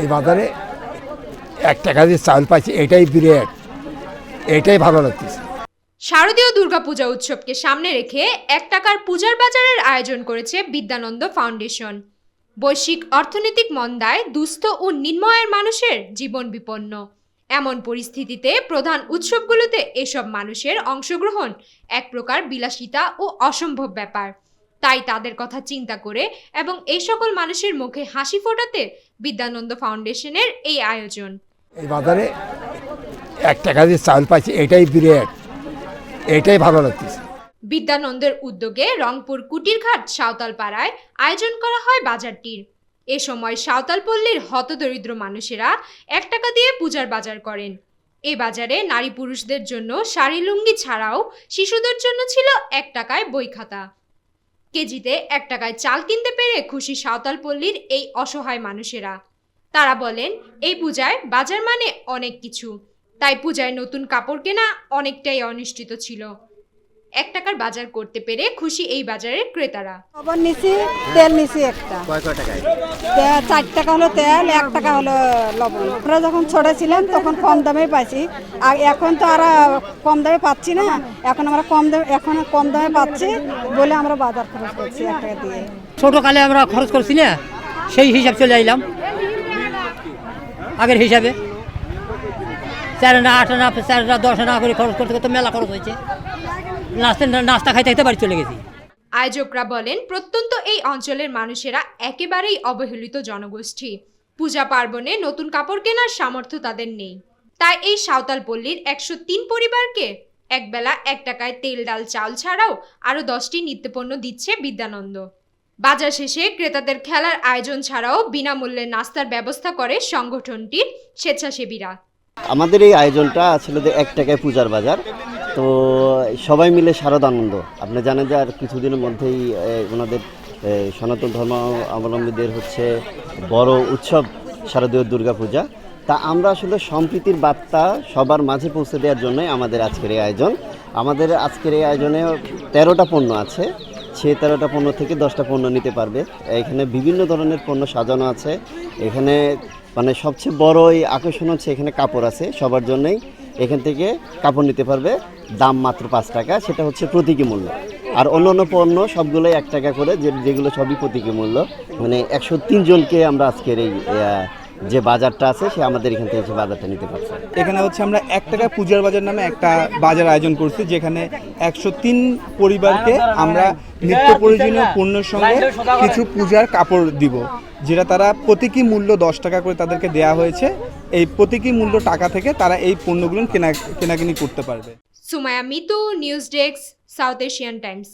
এই বাজারে এক টাকা দিয়ে চাউল পাইছি, এটাই বিরাট। এটাই ভালো লাগতেছে। শারদীয় দুর্গাপূজা উৎসবকে সামনে রেখে এক টাকার পূজার বাজারের আয়োজন করেছে বিদ্যানন্দ ফাউন্ডেশন। বৈশ্বিক অর্থনৈতিক মন্দায় দুস্থ ও নিম্নয়ের মানুষের জীবন বিপন্ন। এমন পরিস্থিতিতে প্রধান উৎসবগুলোতে এসব মানুষের অংশগ্রহণ এক প্রকার বিলাসিতা ও অসম্ভব ব্যাপার। তাই তাদের কথা চিন্তা করে এবং এই সকল মানুষের মুখে হাসি ফোটাতে বিদ্যানন্দ ফাউন্ডেশনের এই আয়োজন। এই বাজারে এক টাকা দিয়ে পাইছি এটাই বিরাট। এটাই ভালো লাগতেছে। বিদ্যানন্দের উদ্যোগে রংপুর কুটিরঘাট সাঁওতাল পাড়ায় আয়োজন করা হয় বাজারটির। এ সময় সাঁওতাল পল্লীর হতদরিদ্র মানুষেরা এক টাকা দিয়ে পূজার বাজার করেন। এ বাজারে নারী পুরুষদের জন্য শাড়ি লুঙ্গি ছাড়াও শিশুদের জন্য ছিল এক টাকায় বই খাতা। কেজিতে এক টাকায় চাল কিনতে পেরে খুশি সাঁওতাল পল্লীর এই অসহায় মানুষেরা। তারা বলেন, এই পূজায় বাজার মানে অনেক কিছু। তাই পূজায় নতুন কাপড় কেনা অনেকটাই অনিশ্চিত ছিল। এক টাকার বাজার করতে পেরে খুশি এই বাজারের ক্রেতারা। লবণ নিছি তেল নিছি একটা। তে- চার টাকা হলো তেল এক টাকা হলো লবণ। আমরা যখন ছোট ছিলাম তখন কম দামে পাইছি। আর এখন তো আর কম দামে পাচ্ছি না। এখন আমরা কম দামে এখন কম দামে পাচ্ছি বলে আমরা বাজার খরচ করছি এক টাকা দিয়ে। ছোটোকালে আমরা খরচ করছি না সেই হিসাব চলে আইলাম। আগের হিসাবে। চার আনা আট আনা চার আনা দশ আনা করে খরচ করতে করতে মেলা খরচ হয়েছে। নাস্তা নাস্তা খাইতে খাইতে বাড়ি চলে গেছি। আয়োজকরা বলেন প্রত্যন্ত এই অঞ্চলের মানুষেরা একেবারেই অবহেলিত জনগোষ্ঠী। পূজা পার্বণে নতুন কাপড় কেনার সামর্থ্য তাদের নেই। তাই এই সাঁওতাল পল্লীর একশো তিন পরিবারকে একবেলা এক টাকায় তেল ডাল চাল ছাড়াও আরও দশটি নিত্যপণ্য দিচ্ছে বিদ্যানন্দ। বাজার শেষে ক্রেতাদের খেলার আয়োজন ছাড়াও বিনামূল্যে নাস্তার ব্যবস্থা করে সংগঠনটির স্বেচ্ছাসেবীরা। আমাদের এই আয়োজনটা আসলে এক টাকায় পূজার বাজার। তো সবাই মিলে শারদ আনন্দ। আপনি জানেন যে আর কিছুদিনের মধ্যেই ওনাদের সনাতন ধর্ম অবলম্বীদের হচ্ছে বড় উৎসব শারদীয় দুর্গাপূজা। তা আমরা আসলে সম্প্রীতির বার্তা সবার মাঝে পৌঁছে দেওয়ার জন্যই আমাদের আজকের এই আয়োজন। আমাদের আজকের এই আয়োজনে তেরোটা পণ্য আছে। সে তেরোটা পণ্য থেকে দশটা পণ্য নিতে পারবে। এখানে বিভিন্ন ধরনের পণ্য সাজানো আছে। এখানে মানে সবচেয়ে বড় এই আকর্ষণ হচ্ছে এখানে কাপড় আছে। সবার জন্যই এখান থেকে কাপড় নিতে পারবে। দাম মাত্র পাঁচ টাকা, সেটা হচ্ছে প্রতীকী মূল্য। আর অন্য অন্য পণ্য সবগুলোই এক টাকা করে যেগুলো সবই প্রতীকী মূল্য। মানে একশো তিনজনকে আমরা আজকের এই যে বাজারটা আছে সে আমাদের এখান থেকে বাজারটা নিতে পারছে। এখানে হচ্ছে আমরা এক টাকা পূজার বাজার নামে একটা বাজার আয়োজন করছি যেখানে একশো তিন পরিবারকে আমরা নিত্য প্রয়োজনীয় পণ্যের সঙ্গে কিছু পূজার কাপড় দিব যেটা তারা প্রতীকী মূল্য দশ টাকা করে তাদেরকে দেয়া হয়েছে। এই প্রতীকী মূল্য টাকা থেকে তারা এই পণ্যগুলো কেনা কেনাকিনি করতে পারবে। Sumaya Mitu news desk South Asian Times.